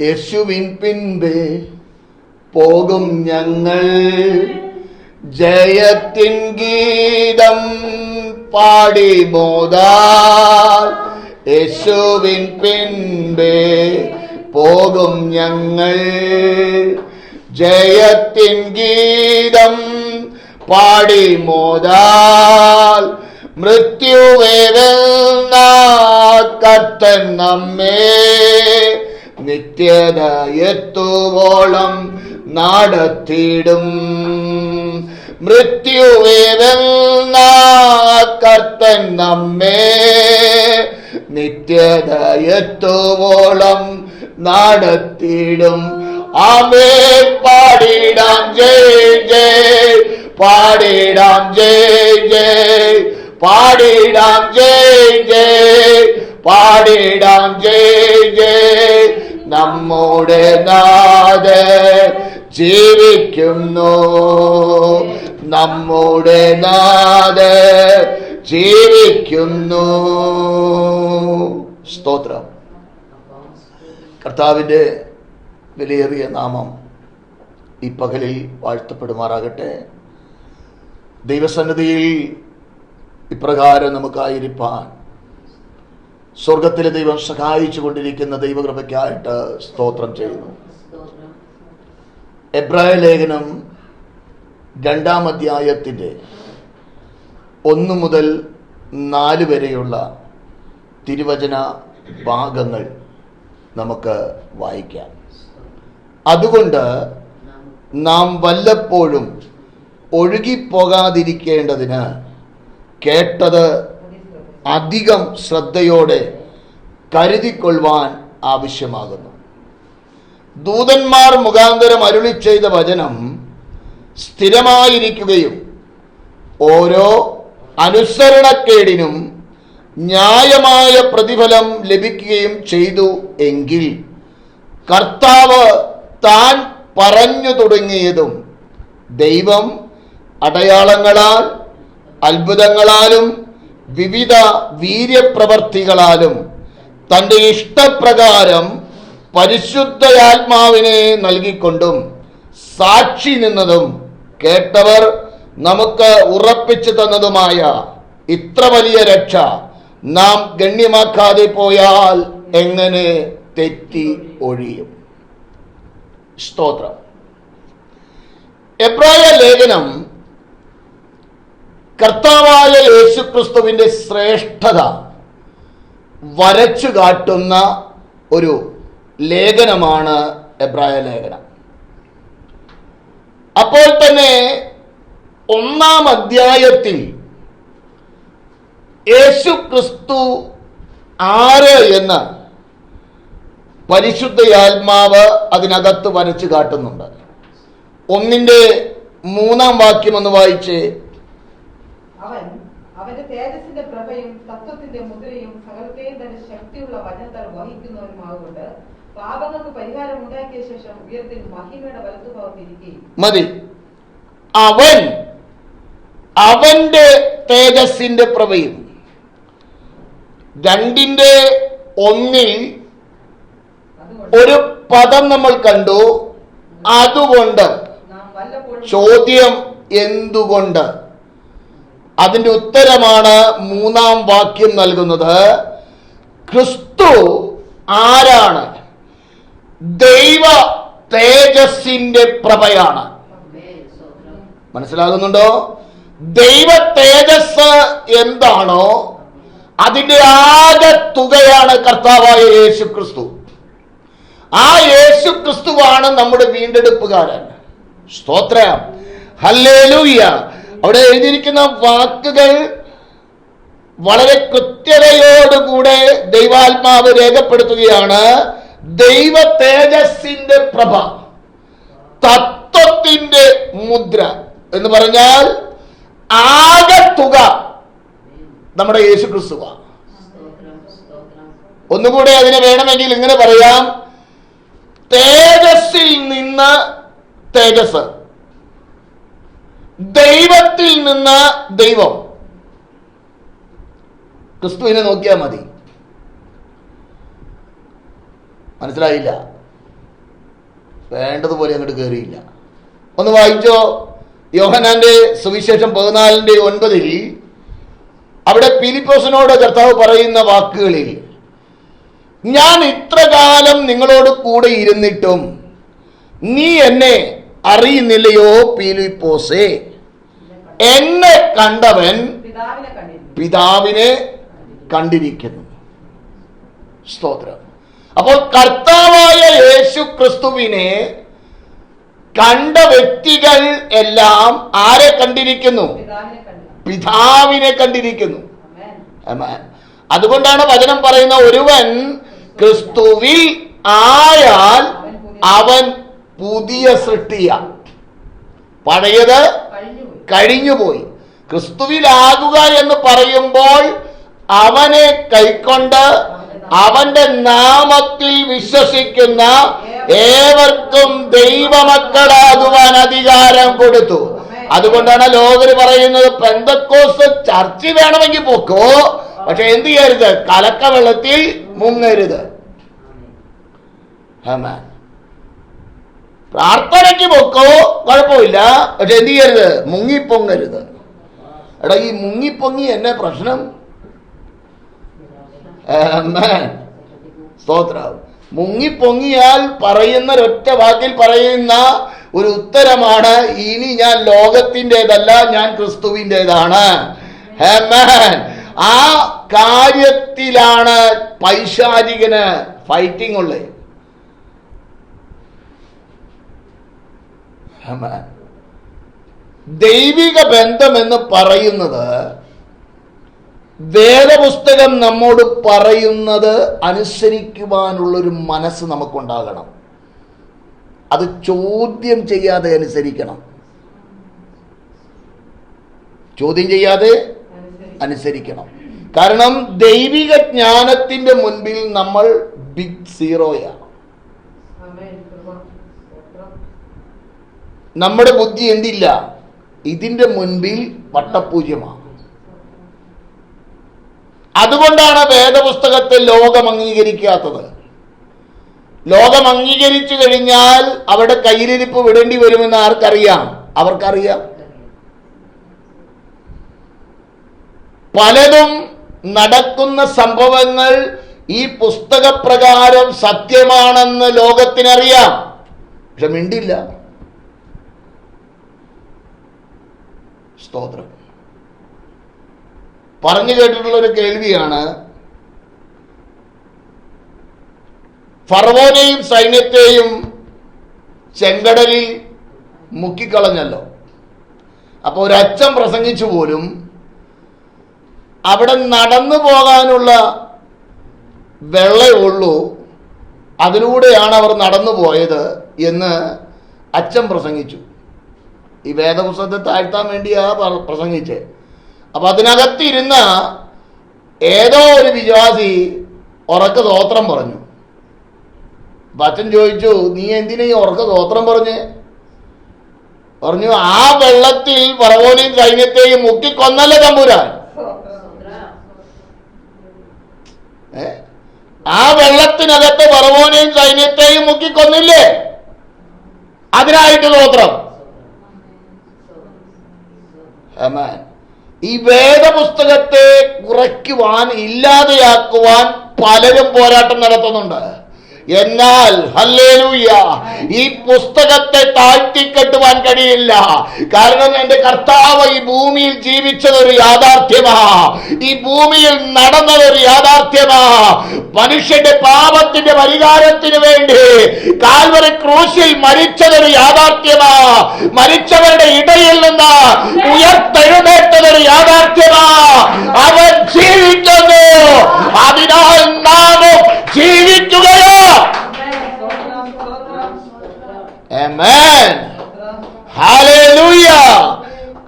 യേശുവിൻ പിൻപേ പോകും ഞങ്ങൾ. ജയത്തിൻ ഗീതം പാടി മോദാൽ യേശുവിൻ പിൻപേ പോകും ഞങ്ങൾ. ജയത്തിൻ ഗീതം പാടി മോദാൽ മൃത്യുവേവെന്ന കത്തൻ നമ്മെ. നിത്യത എത്തുവോളം നടത്തിയിടും മൃത്യുവേവെന്ന കർത്തൻ നമ്മെ നിത്യത എത്തുവോളം നടത്തിയിടും ആമേ പാടിടാം ജയ് ജയ് പാടിടാം ജയ് ജയ് പാടിടാം ജയ് ജയ് ജയ് നമ്മുടെ നാഥ ജീവിക്കുന്നു. നമ്മുടെ നാഥ ജീവിക്കുന്നു. സ്തോത്രം. കർത്താവിന്റെ വിലയേറിയ നാമം ഈ പകലിൽ വാഴ്ത്തപ്പെടുമാറാകട്ടെ. ദൈവസന്നിധിയിൽ ഇപ്രകാരം നമുക്കായിരിക്കാൻ സ്വർഗത്തിലെ ദൈവം സഹായിച്ചു കൊണ്ടിരിക്കുന്ന ദൈവകൃപയ്ക്കായിട്ട് സ്തോത്രം ചെയ്യുന്നു. എബ്രായ ലേഖനം രണ്ടാം അധ്യായത്തിന്റെ ഒന്ന് മുതൽ നാല് വരെയുള്ള തിരുവചന ഭാഗങ്ങൾ നമുക്ക് വായിക്കാം. അതുകൊണ്ട് നാം വല്ലപ്പോഴും ഒഴുകിപ്പോകാതിരിക്കേണ്ടതിന് കേട്ടത് അധികം ശ്രദ്ധയോടെ കരുതിക്കൊള്ളുവാൻ ആവശ്യമാകുന്നു. ദൂതന്മാർ മുഖാന്തരം അരുളി ചെയ്ത വചനം സ്ഥിരമായിരിക്കുകയും ഓരോ അനുസരണക്കേടിനും ന്യായമായ പ്രതിഫലം ലഭിക്കുകയും ചെയ്തു എങ്കിൽ കർത്താവ് താൻ പറഞ്ഞു തുടങ്ങിയതും ദൈവം അടയാളങ്ങളാൽ അത്ഭുതങ്ങളാലും വിവിധ വീര്യപ്രവർത്തികളാലും തന്റെ ഇഷ്ടപ്രകാരം പരിശുദ്ധയാത്മാവിനെ നൽകിക്കൊണ്ടും സാക്ഷി നിന്നതും കേട്ടവർ നമുക്ക് ഉറപ്പിച്ചു തന്നതുമായ ഇത്ര വലിയ രക്ഷ നാം ഗണ്യമാക്കാതെ പോയാൽ എങ്ങനെ തെറ്റി ഒഴിയും? സ്തോത്രം. എബ്രായ ലേഖനം കർത്താവായ യേശുക്രിസ്തുവിന്റെ ശ്രേഷ്ഠത വരച്ചു കാട്ടുന്ന ഒരു ലേഖനമാണ് എബ്രായ ലേഖനം. അപ്പോൾ തന്നെ ഒന്നാം അധ്യായത്തിൽ യേശു ക്രിസ്തു ആര് എന്ന് പരിശുദ്ധയാത്മാവ് അതിനകത്ത് വരച്ചു കാട്ടുന്നുണ്ട്. ഒന്നിന്റെ മൂന്നാം വാക്യം ഒന്ന് വായിച്ചേ. അവൻ അവന്റെ തേജസ്സിന്റെ പ്രഭയും തത്വത്തിന്റെ മുദ്രയും സകലത്തെയും തന്റെ ശക്തിയുള്ള വചനത്താൽ വഹിക്കുന്നവനുമാകൊണ്ട് പാപങ്ങൾക്ക് പരിഹാരം ഉണ്ടാക്കിയ ശേഷം ഉയർത്തിൽ മഹിമയുടെ വലത്തുഭാഗത്തിരിക്കുകയും മതി. അവൻ അവന്റെ തേജസ്സിന്റെ പ്രഭയും. രണ്ടിന്റെ ഒന്നിൽ ഒരു പദം നമ്മൾ കണ്ടു. അതുകൊണ്ട് ചോദ്യം എന്തുകൊണ്ട്? അതിന്റെ ഉത്തരമാണ് മൂന്നാം വാക്യം നൽകുന്നത്. ക്രിസ്തു ആരാണ്? ദൈവ തേജസ്സിന്റെ പ്രഭയാണ്. മനസ്സിലാകുന്നുണ്ടോ? ദൈവ തേജസ് എന്താണോ അതിന്റെ ആകെ തുകയാണ് കർത്താവായ യേശു ക്രിസ്തു ആ യേശു ക്രിസ്തുവാണ് നമ്മുടെ വീണ്ടെടുപ്പുകാരൻ. സ്തോത്രം. ഹല്ലേലൂയ. അവിടെ എഴുതിയിരിക്കുന്ന വാക്കുകൾ വളരെ കൃത്യതയോടുകൂടെ ദൈവാത്മാവ് രേഖപ്പെടുത്തുകയാണ്. ദൈവ തേജസ്സിന്റെ പ്രഭ തത്വത്തിന്റെ മുദ്ര എന്ന് പറഞ്ഞാൽ ആകെ തുക നമ്മുടെ യേശു ക്രിസ്തുവ ഒന്നുകൂടെ അതിനെ വേണമെങ്കിൽ ഇങ്ങനെ പറയാം. തേജസ്സിൽ നിന്ന് തേജസ്. ദൈവത്തിൽ നിന്ന് ദൈവം. ക്രിസ്തുവിനെ നോക്കിയാൽ മതി. മനസ്സിലായില്ല? വേണ്ടതുപോലെ അങ്ങോട്ട് കയറിയില്ല ഒന്ന് വായിച്ചോ. യോഹനാന്റെ സുവിശേഷം പതിനാലിന്റെ ഒൻപതിൽ അവിടെ ഫിലിപ്പോസിനോട് കർത്താവ് പറയുന്ന വാക്കുകളിൽ ഞാൻ ഇത്ര കാലം നിങ്ങളോട് കൂടെ ഇരുന്നിട്ടും നീ എന്നെ അറിയുന്നില്ലയോ പീലിപ്പോസേ. എന്നെ കണ്ടവൻ പിതാവിനെ കണ്ടിരിക്കുന്നു. സ്തോത്രം. അപ്പോൾ കർത്താവായ യേശു ക്രിസ്തുവിനെ കണ്ട വ്യക്തികൾ എല്ലാം ആരെ കണ്ടിരിക്കുന്നു? പിതാവിനെ കണ്ടിരിക്കുന്നു. അതുകൊണ്ടാണ് വചനം പറയുന്ന ഒരുവൻ ക്രിസ്തുവിൽ ആയാൽ അവൻ പുതിയ സൃഷ്ടിയ. പഴയത് കഴിഞ്ഞുപോയി. ക്രിസ്തുവിലാകുക എന്ന് പറയുമ്പോൾ അവനെ കൈക്കൊണ്ട് അവന്റെ നാമത്തിൽ വിശ്വസിക്കുന്ന ഏവർക്കും ദൈവമക്കളാകുവാൻ അധികാരം കൊടുത്തു. അതുകൊണ്ടാണ് ലോകര് പറയുന്നത് പെന്തക്കോസ് ചർച്ച വേണമെങ്കിൽ പോക്കോ. പക്ഷെ എന്ത് ചെയ്യരുത്? കലക്ക വെള്ളത്തിൽ മുങ്ങരുത്. ആമേൻ. പ്രാർത്ഥനയ്ക്ക് പൊക്കോ? കുഴപ്പമില്ല. പക്ഷെ എന്ത് ചെയ്യരുത്? മുങ്ങിപ്പൊങ്ങരുത്. എടാ ഈ മുങ്ങിപ്പൊങ്ങി എന്നെ പ്രശ്നം? സ്തോത്രാവും സ്തോത്രം. മുങ്ങിപ്പൊങ്ങിയാൽ പറയുന്ന ഒറ്റ വാക്കിൽ പറയുന്ന ഒരു ഉത്തരമാണ് ഇനി ഞാൻ ലോകത്തിന്റെതല്ല ഞാൻ ക്രിസ്തുവിന്റെതാണ്. ആ കാര്യത്തിലാണ് പൈശാചികന് ഫൈറ്റിംഗ് ഉള്ളത് ആമേൻ. ദൈവിക ബന്ധം എന്ന് പറയുന്നത് വേദപുസ്തകം നമ്മോട് പറയുന്നത് അനുസരിക്കുവാനുള്ളൊരു മനസ്സ് നമുക്കുണ്ടാകണം. അത് ചോദ്യം ചെയ്യാതെ അനുസരിക്കണം. ചോദ്യം ചെയ്യാതെ അനുസരിക്കണം. കാരണം ദൈവിക ജ്ഞാനത്തിന്റെ മുൻപിൽ നമ്മൾ ബിഗ് സീറോയാണ്. നമ്മുടെ ബുദ്ധി എന്തില്ല? ഇതിന്റെ മുൻപിൽ വട്ടപൂജ്യമാണ് അതുകൊണ്ടാണ് വേദപുസ്തകത്തെ ലോകം അംഗീകരിക്കാത്തത്. ലോകം അംഗീകരിച്ചു കഴിഞ്ഞാൽ അവിടെ കയ്യിലിരിപ്പ് വിടേണ്ടി വരുമെന്ന് ആർക്കറിയാം? അവർക്കറിയാം. പലതും നടക്കുന്ന സംഭവങ്ങൾ ഈ പുസ്തകപ്രകാരം സത്യമാണെന്ന് ലോകത്തിനറിയാം. പക്ഷെ മിണ്ടില്ല. സ്തോത്രം. പറഞ്ഞു കേട്ടിട്ടുള്ള ഒരു കേൾവിയാണ് ഫറവോനെയും സൈന്യത്തെയും ചെങ്കടലിൽ മുക്കിക്കളഞ്ഞല്ലോ. അപ്പോൾ ഒരച്ഛൻ പ്രസംഗിച്ചു പോലും അവിടെ നടന്നു പോകാനുള്ള വെള്ളേ ഉള്ളൂ അതിലൂടെയാണ് അവർ നടന്നു പോയത് എന്ന് അച്ഛൻ പ്രസംഗിച്ചു. ഈ വേദപുസ്തകത്തെ താഴ്ത്താൻ വേണ്ടിയാ പ്രസംഗിച്ച്. അപ്പൊ അതിനകത്തിരുന്ന ഏതോ ഒരു വിശ്വാസി ഉറക്ക തോത്രം പറഞ്ഞു. അച്ഛൻ ചോദിച്ചു നീ എന്തിനാ ഈ ഉറക്ക തോത്രം പറഞ്ഞ്? പറഞ്ഞു ആ വെള്ളത്തിൽ പറവോനെയും സൈന്യത്തെയും മുക്കിക്കൊന്നല്ല തമ്പുരാൻ? ആ വെള്ളത്തിനകത്ത് പറവോനെയും സൈന്യത്തെയും മുക്കിക്കൊന്നില്ലേ? അതിനായിട്ട് ആമേൻ. ഈ വേദപുസ്തകത്തെ കുറയ്ക്കുവാൻ ഇല്ലാതെയാക്കുവാൻ പലരും പോരാട്ടം നടത്തുന്നുണ്ട്. എന്നാൽ ഹല്ലേലൂയ ഈ പുസ്തകത്തെ താഴ്ത്തിക്കെട്ടുവാൻ കഴിയില്ല. കാരണം എന്റെ കർത്താവ് ഈ ഭൂമിയിൽ ജീവിച്ചതൊരു യാഥാർത്ഥ്യമാ. ഈ ഭൂമിയിൽ നടന്നതൊരു യാഥാർത്ഥ്യമാ. മനുഷ്യന്റെ പാപത്തിന്റെ പരിഹാരത്തിന് വേണ്ടി കാൽവരി ക്രൂശിൽ മരിച്ചതൊരു യാഥാർത്ഥ്യമാ. മരിച്ചവരുടെ ഇടയിൽ നിന്ന് ഉയർത്തെഴുന്നേറ്റതൊരു യാഥാർത്ഥ്യമാ. അവൻ ജീവിക്കുന്നു. അതിനാൽ നാമും ജീവിക്കുകയോ ആമേൻ സ്തോത്രം സ്തോത്രം സ്തോത്രം ഹല്ലേലൂയ.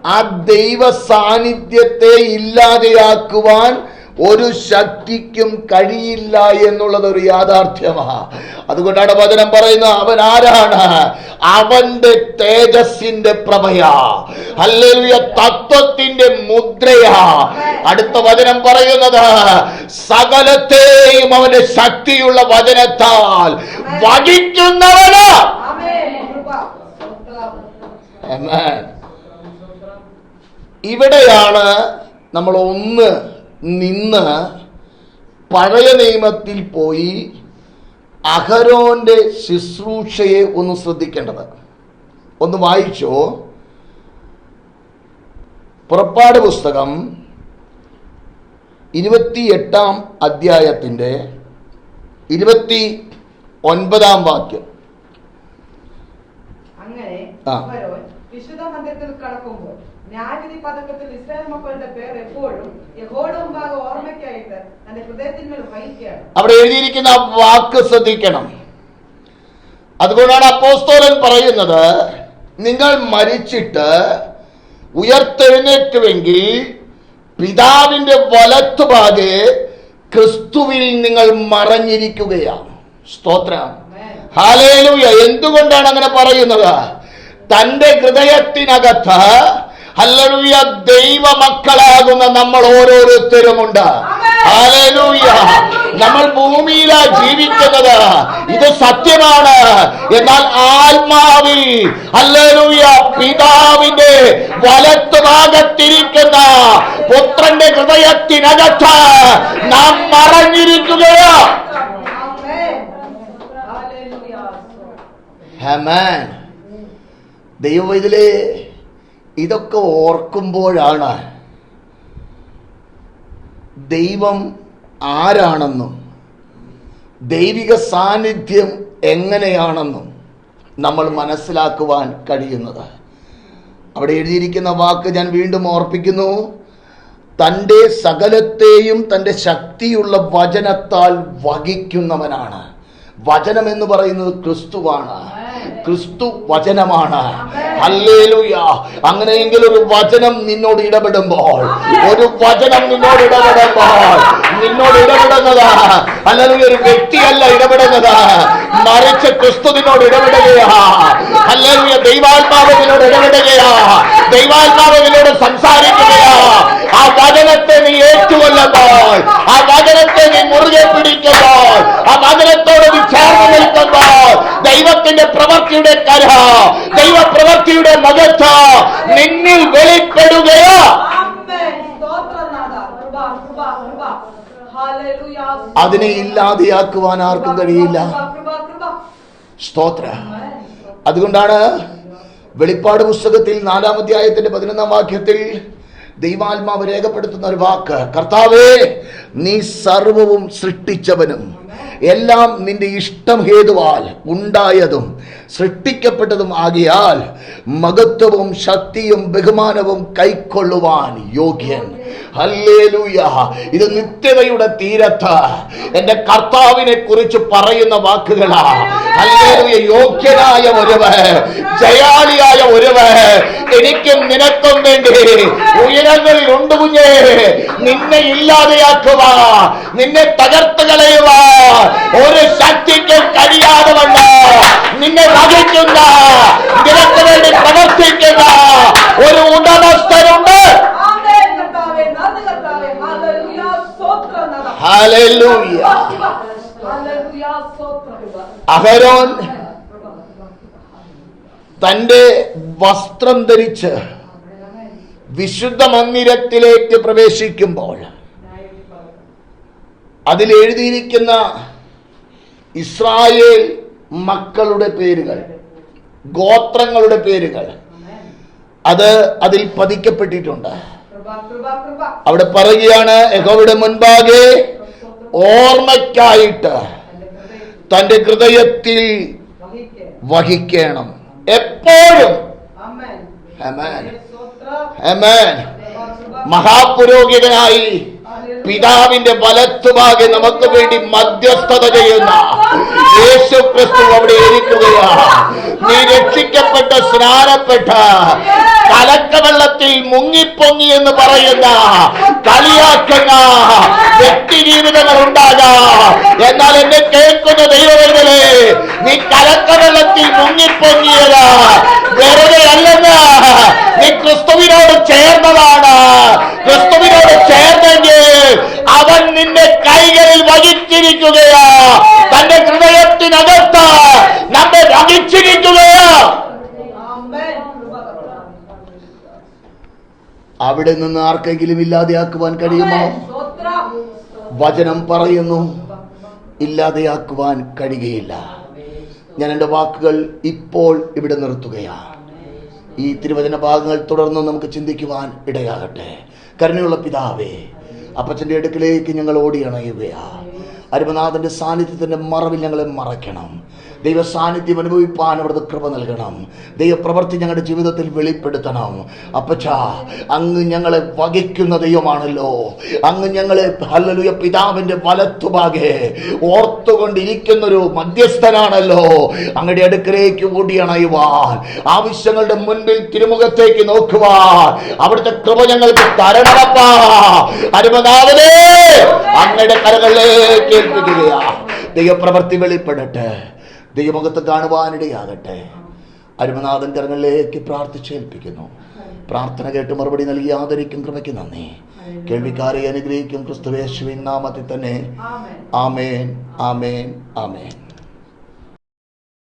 ആ ദൈവ സാന്നിധ്യത്തെ ഇല്ലാതെയാക്കുവാൻ ഒരു ശക്തിക്കും കഴിയില്ല എന്നുള്ളത് ഒരു യാഥാർത്ഥ്യമാണ് അതുകൊണ്ടാണ് വചനം പറയുന്നത് അവൻ ആരാണ്? അവന്റെ തേജസ്സിന്റെ പ്രഭയാ. അല്ലെങ്കിൽ തത്വത്തിന്റെ മുദ്രയാ. അടുത്ത വചനം പറയുന്നത് സകലത്തെയും അവന്റെ ശക്തിയുള്ള വചനത്താൽ വഹിക്കുന്നവന്. ആമേൻ. ഇവിടെയാണ് നമ്മൾ ഒന്ന് നിന്ന് പഴയ നിയമത്തിൽ പോയി അഹരോന്റെ ശുശ്രൂഷയെ ഒന്ന് ശ്രദ്ധിക്കേണ്ടത്. ഒന്ന് വായിച്ചോ. പുറപ്പാട് പുസ്തകം ഇരുപത്തിയെട്ടാം അധ്യായത്തിന്റെ ഇരുപത്തി ഒൻപതാം വാക്യം. അങ്ങനെ വിശുദ്ധ മന്ദിരത്തിൽ കടക്കുമ്പോൾ ന്യായവിധി പതക്കത്തിൽ ഇസ്രായേൽ മക്കളുടെ പേർ എപ്പോഴും യഹോയുടെ മുമ്പാകെ ഓർമ്മയ്ക്കായിട്ട് തന്റെ ഹൃദയത്തിന്മേൽ വഹിക്കുകയാണ്. അവിടെ എഴുതിയിരിക്കുന്ന വാക്ക് ശ്രദ്ധിക്കണം. അതുകൊണ്ടാണ് അപ്പോസ്തോലൻ പറയുന്നത് നിങ്ങൾ മരിച്ചിട്ട് ഉയർത്തെഴുന്നേറ്റുവെങ്കിൽ പിതാവിന്റെ വലത്തുഭാഗെ ക്രിസ്തുവിൽ നിങ്ങൾ മറഞ്ഞിരിക്കുകയാണ്. സ്തോത്രം. ഹാലേലൂയ എന്തുകൊണ്ടാണ് അങ്ങനെ പറയുന്നത്? തന്റെ ഹൃദയത്തിനകത്ത് ഹല്ലേലൂയ ദൈവ മക്കളാകുന്ന നമ്മൾ ഓരോരുത്തരുമുണ്ട് ഹാലേലൂയ നമ്മൾ ഭൂമിയിലാ ജീവിക്കുന്നത്. ഇത് സത്യമാണ്. എന്നാൽ ആത്മാവിൽ ഹല്ലേലൂയ പിതാവിന്റെ വലത്തു ഭാഗത്തിരിക്കുന്ന പുത്രന്റെ ഹൃദയത്തിനകത്ത് നാം മറഞ്ഞിരിക്കുകയാണ്. ഹമാൻ ദൈവം ഇതിലെ ഇതൊക്കെ ഓർക്കുമ്പോഴാണ് ദൈവം ആരാണെന്നും ദൈവിക സാന്നിധ്യം എങ്ങനെയാണെന്നും നമ്മൾ മനസ്സിലാക്കുവാൻ കഴിയുന്നത്. അവിടെ എഴുതിയിരിക്കുന്ന വാക്ക് ഞാൻ വീണ്ടും ഓർപ്പിക്കുന്നു. തന്റെ സകലത്തെയും തന്റെ ശക്തിയുള്ള വചനത്താൽ വഹിക്കുന്നവനാണ്. വചനം എന്ന് പറയുന്നത് ക്രിസ്തുവാണ്. ക്രിസ്തു വചനമാണ്. അങ്ങനെയെങ്കിൽ ഒരു വചനം നിന്നോട് ഇടപെടുമ്പോൾ ഒരു വചനം നിന്നോട് ഇടപെടുമ്പോൾ നിന്നോട് ഇടപെടുന്നത് അല്ലെങ്കിൽ ഒരു വ്യക്തിയല്ല ഇടപെടുന്നത്. മറിച്ച് ക്രിസ്തു നിന്നോട് ഇടപെടുകയാ. അല്ലെങ്കിൽ ദൈവാത്മാവ് നിന്നോട് ഇടപെടുകയാ. ദൈവാത്മാവ് നിന്നോട് സംസാരിക്കുകയാ. ആ വചനത്തെ നീ ഏറ്റുകൊല്ലുമ്പോൾ ആ വചനത്തെ നീ മുറുകെ ദൈവത്തിന്റെ പ്രവൃത്തിയുടെ ദൈവ പ്രവൃത്തിയുടെ മകത്ത നിന്നിൽ വെളിപ്പെടുകയോ. അതിനെ ഇല്ലാതെയാക്കുവാൻ ആർക്കും കഴിയില്ല. സ്തോത്ര അതുകൊണ്ടാണ് വെളിപ്പാട് പുസ്തകത്തിൽ നാലാം അധ്യായത്തിന്റെ പതിനൊന്നാം വാക്യത്തിൽ ദൈവാത്മാവ് രേഖപ്പെടുത്തുന്ന ഒരു വാക്ക് കർത്താവേ നീ സർവവും സൃഷ്ടിച്ചവനും എല്ലാം നിന്റെ ഇഷ്ടം ഹേതുവാൽ ഉണ്ടായതും സൃഷ്ടിക്കപ്പെട്ടതും ആകിയാൽ മഹത്വവും ശക്തിയും ബഹുമാനവും കൈക്കൊള്ളുവാൻ യോഗ്യൻ. ഹല്ലേലൂയ. ഇത് നിത്യതയുടെ തീരത്ത് എന്റെ കർത്താവിനെ കുറിച്ച് പറയുന്ന വാക്കുകളാ. ഹല്ലേലൂയ യോഗ്യനായ ഒരുവൻ ജയാളിയായ ഒരുവൻ എനിക്കും നിനക്കും വേണ്ടി ഉയരങ്ങളിൽ ഉണ്ട് കുഞ്ഞേ. നിന്നെ ഇല്ലാതെയാക്കുക നിന്നെ തകർത്ത് കളയുക ഒരു ശക്തിക്കും കഴിയാതെ വന്ന. നിന്നെ വഹിക്കുന്ന നിനക്ക് വേണ്ടി പ്രവർത്തിക്കുന്ന ഒരു ഉടമസ്ഥരുണ്ട്. അഹരോൻ. തന്റെ വസ്ത്രം ധരിച്ച് വിശുദ്ധ മന്ദിരത്തിലേക്ക് പ്രവേശിക്കുമ്പോൾ അതിൽ എഴുതിയിരിക്കുന്ന ഇസ്രായേൽ മക്കളുടെ പേരുകൾ ഗോത്രങ്ങളുടെ പേരുകൾ. അത് അതിൽ പതിക്കപ്പെട്ടിട്ടുണ്ട്. കൃപ, കൃപ, കൃപ. അവിടെ പറയുകയാണ് യഹോയുടെ മുൻപാകെ ഓർമ്മയ്ക്കായിട്ട് തന്റെ ഹൃദയത്തിൽ വഹിക്കണം. എപ്പോഴും. മഹാപുരോഹിതനായി പിതാവിന്റെ വലത്തുഭാഗെ നമുക്ക് വേണ്ടി മധ്യസ്ഥത ചെയ്യുന്ന യേശു ക്രിസ്തു അവിടെ ഇരിക്കുകയാണ്. നീ രക്ഷിക്കപ്പെട്ട സ്നാനപ്പെട്ട കലക്കവെള്ളത്തിൽ മുങ്ങിപ്പൊങ്ങി എന്ന് പറയുന്ന കളിയാക്കുന്ന വ്യക്തി ജീവിതങ്ങൾ ഉണ്ടാകാം. എന്നാൽ എന്നെ കേൾക്കുന്ന ദൈവങ്ങളെ നീ കലക്കവെള്ളത്തിൽ മുങ്ങിപ്പൊങ്ങിയത്. വെറുതെ അല്ലെന്ന്. നീ ക്രിസ്തുവിനോട് ചേർന്നതാണ്. ചേർന്നെങ്കിൽ നിന്നെ കൈകളിൽ വഹിച്ചിരിക്കുകയാ. തന്റെ ഹൃദയത്തിനകത്ത് നമ്മെ വഹിച്ചിരിക്കുകയാ. അവിടെ നിന്ന് ആർക്കെങ്കിലും ഇല്ലാതെയാക്കുവാൻ കഴിയുമോ? വചനം പറയുന്നു ഇല്ലാതെയാക്കുവാൻ കഴിയുകയില്ല. ഞാൻ എന്റെ വാക്കുകൾ ഇപ്പോൾ ഇവിടെ നിർത്തുകയാണ് ഈ തിരുവചന ഭാഗങ്ങൾ തുടർന്ന് നമുക്ക് ചിന്തിക്കുവാൻ ഇടയാകട്ടെ. കരുണയുള്ള പിതാവേ അപ്പച്ചന്റെ അടുക്കിലേക്ക് ഞങ്ങൾ ഓടിയണയുകയാ അരുമനാഥന്റെ സാന്നിധ്യത്തിന്റെ മറവിൽ ഞങ്ങളെ മറയ്ക്കണം. ദൈവ സാന്നിധ്യം അനുഭവിപ്പാൻ അവിടുത്തെ കൃപ നൽകണം. ദൈവപ്രവൃത്തി ഞങ്ങളുടെ ജീവിതത്തിൽ വെളിപ്പെടുത്തണം. അപ്പച്ച അങ്ങ് ഞങ്ങളെ വകിക്കുന്ന ദൈവമാണല്ലോ. അങ്ങ് ഞങ്ങളെ ഹല്ലലുയ പിതാവിന്റെ വലത്തുഭാഗെ. ഓർത്തുകൊണ്ടിരിക്കുന്ന ഒരു മധ്യസ്ഥനാണല്ലോ. അങ്ങയുടെ അടുക്കലേക്ക് ഓടിയണയുവാൻ ആവശ്യങ്ങളുടെ മുൻപിൽ തിരുമുഖത്തേക്ക് നോക്കുവാൻ അവിടുത്തെ കൃപ ഞങ്ങൾക്ക് തരണമപ്പാ. അങ്ങയുടെ കരകളിലേക്ക് ഏൽപ്പിക്കുകയാ ദൈവപ്രവൃത്തി വെളിപ്പെടട്ടെ. ദൈവമുഖത്ത് കാണുവാനിടയാകട്ടെ. അരുമനാഥൻ കരങ്ങളിലേക്ക് പ്രാർത്ഥിച്ചേൽപ്പിക്കുന്നു പ്രാർത്ഥന കേട്ട് മറുപടി നൽകി ആദരിക്കും കൃപയ്ക്ക് നന്ദി. കേൾവിക്കാരെ അനുഗ്രഹിക്കും ക്രിസ്തുവേശുവിൻ നാമത്തിൽ തന്നെ. ആമേൻ ആമേൻ ആമേൻ ആമേൻ.